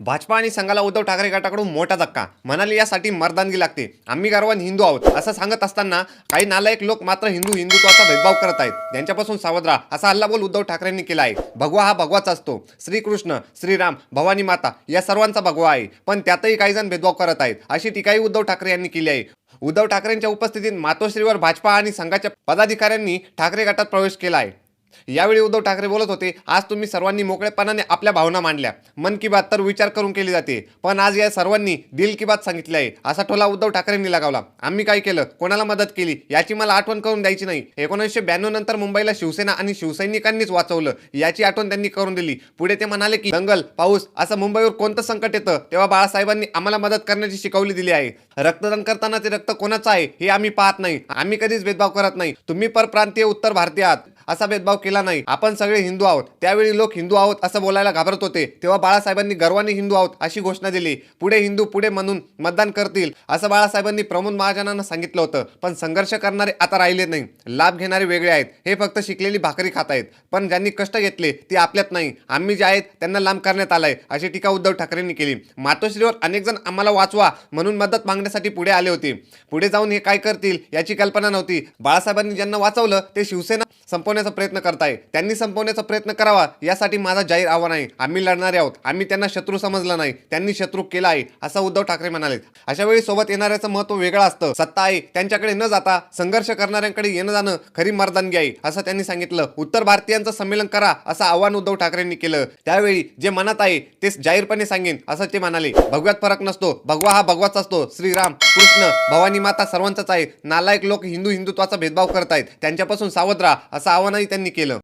भाजपा आणि संघाला उद्धव ठाकरे गटाकडून मोठा धक्का. म्हणाले यासाठी मर्दानगी लागते. आम्ही गर्वान हिंदू आहोत. असं सांगत असताना काही नालायक लोक मात्र हिंदू हिंदुत्वाचा भेदभाव करत आहेत. त्यांच्यापासून सावध राहा असा हल्लाबोल उद्धव ठाकरेंनी केला आहे. भगवा हा भगवाच असतो. श्रीकृष्ण श्रीराम भवानी माता या सर्वांचा भगवा आहे. पण त्यातही काही जण भेदभाव करत आहेत. अशी टीकाही उद्धव ठाकरे यांनी केली आहे. उद्धव ठाकरेंच्या उपस्थितीत मातोश्रीवर भाजपा आणि संघाच्या पदाधिकाऱ्यांनी ठाकरे गटात प्रवेश केला आहे. यावेळी उद्धव ठाकरे बोलत होते आज तुम्ही सर्वांनी मोकळेपणाने आपल्या भावना मांडल्या. मन की बात तर विचार करून केली जाते. पण आज या सर्वांनी दिल की बात सांगितली आहे. असा टोला उद्धव ठाकरेंनी लगावला. आम्ही काय केलं? कोणाला मदत केली? याची मला आठवण करून द्यायची नाही. एकोणीसशे ब्याण्णव नंतर मुंबईला शिवसेना आणि शिवसैनिकांनीच वाचवलं. याची आठवण त्यांनी करून दिली. पुढे ते म्हणाले की दंगल पाऊस असं मुंबईवर कोणतं संकट येतं? तेव्हा बाळासाहेबांनी आम्हाला मदत करण्याची शिकवली दिली आहे. रक्तदान करताना ते रक्त कोणाचं आहे हे आम्ही पाहत नाही. आम्ही कधीच भेदभाव करत नाही. तुम्ही परप्रांतीय उत्तर भारतीय आहात. असा भेदभाव केला नाही. आपण सगळे हिंदू आहोत. त्यावेळी लोक हिंदू आहोत असं बोलायला घाबरत होते. तेव्हा बाळासाहेबांनी गर्वाने हिंदू आहोत अशी घोषणा दिली. पुढे हिंदू पुढे म्हणून मतदान करतील असं बाळासाहेबांनी प्रमोद महाजनांना सांगितलं होतं. पण संघर्ष करणारे आता राहिले नाही. लाभ घेणारे वेगळे आहेत. हे फक्त शिकलेली भाकरी खात आहेत. पण ज्यांनी कष्ट घेतले ते आपल्यात नाही. आम्ही जे आहेत त्यांना लांब करण्यात आलाय अशी टीका उद्धव ठाकरेंनी केली. मातोश्रीवर अनेक जण आम्हाला वाचवा म्हणून मदत मागण्यासाठी पुढे आले होते. पुढे जाऊन हे काय करतील याची कल्पना नव्हती. बाळासाहेबांनी ज्यांना वाचवलं ते शिवसेना संपवण्याचा प्रयत्न करताय. त्यांनी संपवण्याचा प्रयत्न करावा यासाठी माझा जाहीर आव्हान आहे. आम्ही लढणारे आहोत. आम्ही त्यांना शत्रू समजलं नाही. त्यांनी शत्रू केला आहे असं उद्धव ठाकरे म्हणाले अशा वेळी सोबत येणाऱ्याचं महत्त्व वेगळं असतं. सत्ता आहे त्यांच्याकडे न जाता संघर्ष करणाऱ्यांकडे येणं जाणं खरी मर्दानगी आहे असं त्यांनी सांगितलं. उत्तर भारतीयांचं संमेलन करा असं आव्हान उद्धव ठाकरेंनी केलं. त्यावेळी जे मनात आहे ते जाहीरपणे सांगेन असं ते म्हणाले. भगव्यात फरक नसतो. भगवा हा भगवाच असतो. श्रीराम कृष्ण भवानी माता सर्वांचाच आहे. नालायक लोक हिंदू हिंदुत्वाचा भेदभाव करतायत. त्यांच्यापासून सावध राहा असं आवाहनही त्यांनी केलं.